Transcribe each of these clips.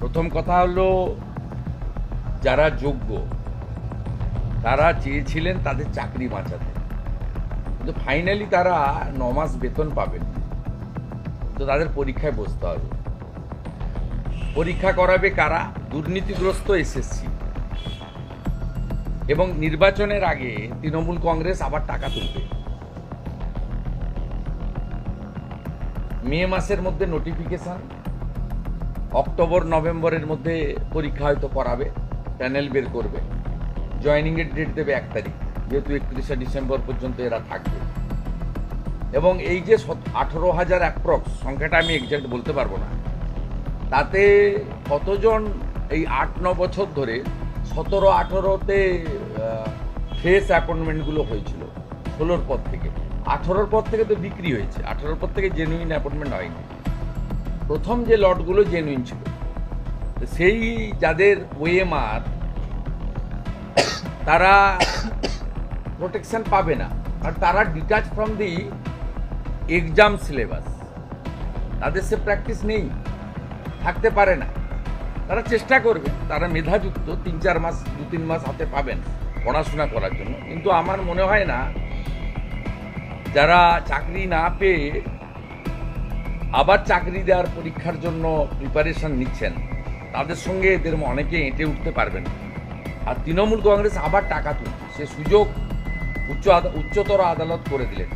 প্রথম কথা হলো, যারা যোগ্য, তারা চেয়েছিলেন তাদের চাকরি বাঁচাতে। কিন্তু ফাইনালি তারা ন মাস বেতন পাবেন। তো তাদের পরীক্ষায় বসতে হবে। পরীক্ষা করাবে কারা? দুর্নীতিগ্রস্ত এসএসসি এবং নির্বাচনের আগে তৃণমূল কংগ্রেস আবার টাকা তুলবে। মে মাসের মধ্যে নোটিফিকেশন অক্টোবর, নভেম্বরের মধ্যে পরীক্ষা হয়তো করাবে, প্যানেল বের করবে। জয়নিংয়ের ডেট দেবে এক তারিখ, যেহেতু একত্রিশে ডিসেম্বর পর্যন্ত এরা থাকবে। এবং এই যে আঠেরো হাজার অ্যাপ্রক্স সংখ্যাটা আমি এক্সাক্ট বলতে পারব না। তাতে কতজন এই আট, ন বছর ধরে সতেরো, আঠেরোতে ফ্রেশ অ্যাপয়েন্টমেন্টগুলো হয়েছিল, ষোলোর পর থেকে। আঠেরোর পর থেকে তো বিক্রি হয়েছে, আঠেরোর পর থেকে জেনুইন অ্যাপয়েন্টমেন্ট হয়নি। প্রথম যে লটগুলো জেনুইন ছিল সেই যাদের ওএমআর, তারা প্রোটেকশন পাবে না। আর তারা detach from the exam syllabus তাদের সে প্র্যাকটিস নেই, থাকতে পারে না। তারা চেষ্টা করবে, তারা মেধাযুক্ত, তিন চার মাস, দু তিন মাস হাতে পাবেন পড়াশোনা করার জন্য। কিন্তু আমার মনে হয় না, যারা চাকরি না পেয়ে আবার চাকরি দেওয়ার পরীক্ষার জন্য প্রিপারেশন নিচ্ছেন। তাদের সঙ্গে এদের অনেকে এঁটে উঠতে পারবেন। আর তৃণমূল কংগ্রেস আবার টাকা তুলছে। সে সুযোগ উচ্চ উচ্চতর আদালত করে দিলেন।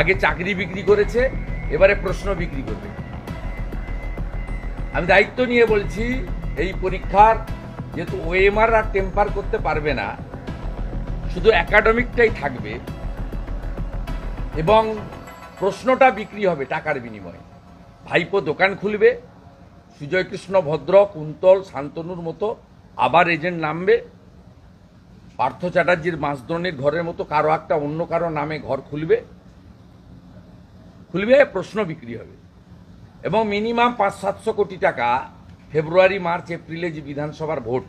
আগে চাকরি বিক্রি করেছে, এবারে প্রশ্ন বিক্রি করবে। আমি দায়িত্ব নিয়ে বলছি, এই পরীক্ষার যেহেতু ওএমআর আর টেম্পার করতে পারবে না, শুধু একাডেমিকটাই থাকবে এবং প্রশ্নটা বিক্রি হবে টাকার বিনিময়ে। ভাইপো দোকান খুলবে সুজয় কৃষ্ণ ভদ্র কুন্তল, শান্তনুর মতো আবার এজেন্ট নামবে। পার্থ চ্যাটার্জির মাসদ্রণের ঘরের মতো কারও একটা অন্য কারও নামে ঘর খুলবে। খুলবে, প্রশ্ন বিক্রি হবে। এবং মিনিমাম পাঁচ সাতশো কোটি টাকা ফেব্রুয়ারি, মার্চ, এপ্রিলে যে বিধানসভার ভোট,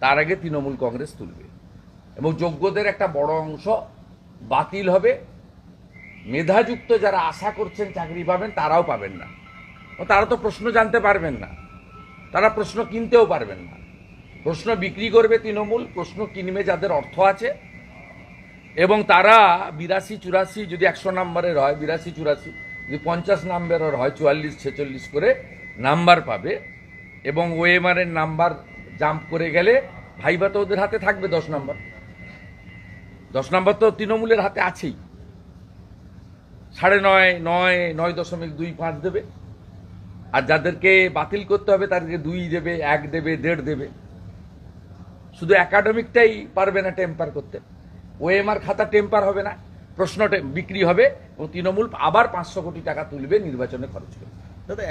তার আগে তৃণমূল কংগ্রেস তুলবে। এবং যোগ্যদের একটা বড় অংশ বাতিল হবে। মেধাযুক্ত যারা আশা করছেন চাকরি পাবেন, তারাও পাবেন না। ও তারা তো প্রশ্ন জানতে পারবেন না। তারা প্রশ্ন কিনতেও পারবেন না। প্রশ্ন বিক্রি করবে তৃণমূল, প্রশ্ন কিনবে যাদের অর্থ আছে। এবং তারা বিরাশি চুরাশি যদি একশো নাম্বারের হয়, বিরাশি চুরাশি, যদি পঞ্চাশ নাম্বারের হয়, চুয়াল্লিশ, ছেচল্লিশ করে নাম্বার পাবে। এবং ওএমআরের নাম্বার জাম্প করে গেলে ভাইবা তো ওদের হাতে থাকবে দশ নাম্বার। দশ নাম্বার তো তৃণমূলের হাতে আছেই। সাড়ে নয় নয় নয় দশমিক দুই পাঁচ দেবে। আর যাদেরকে বাতিল করতে হবে, তাদেরকে দুই দেবে, এক দেবে, দেড় দেবে। শুধু একাডেমিকটাই পারবে না টেম্পার করতে। ওএমআর খাতা টেম্পার হবে না, প্রশ্ন বিক্রি হবে এবং তৃণমূল আবার পাঁচশো কোটি টাকা তুলবে নির্বাচনে খরচ করে।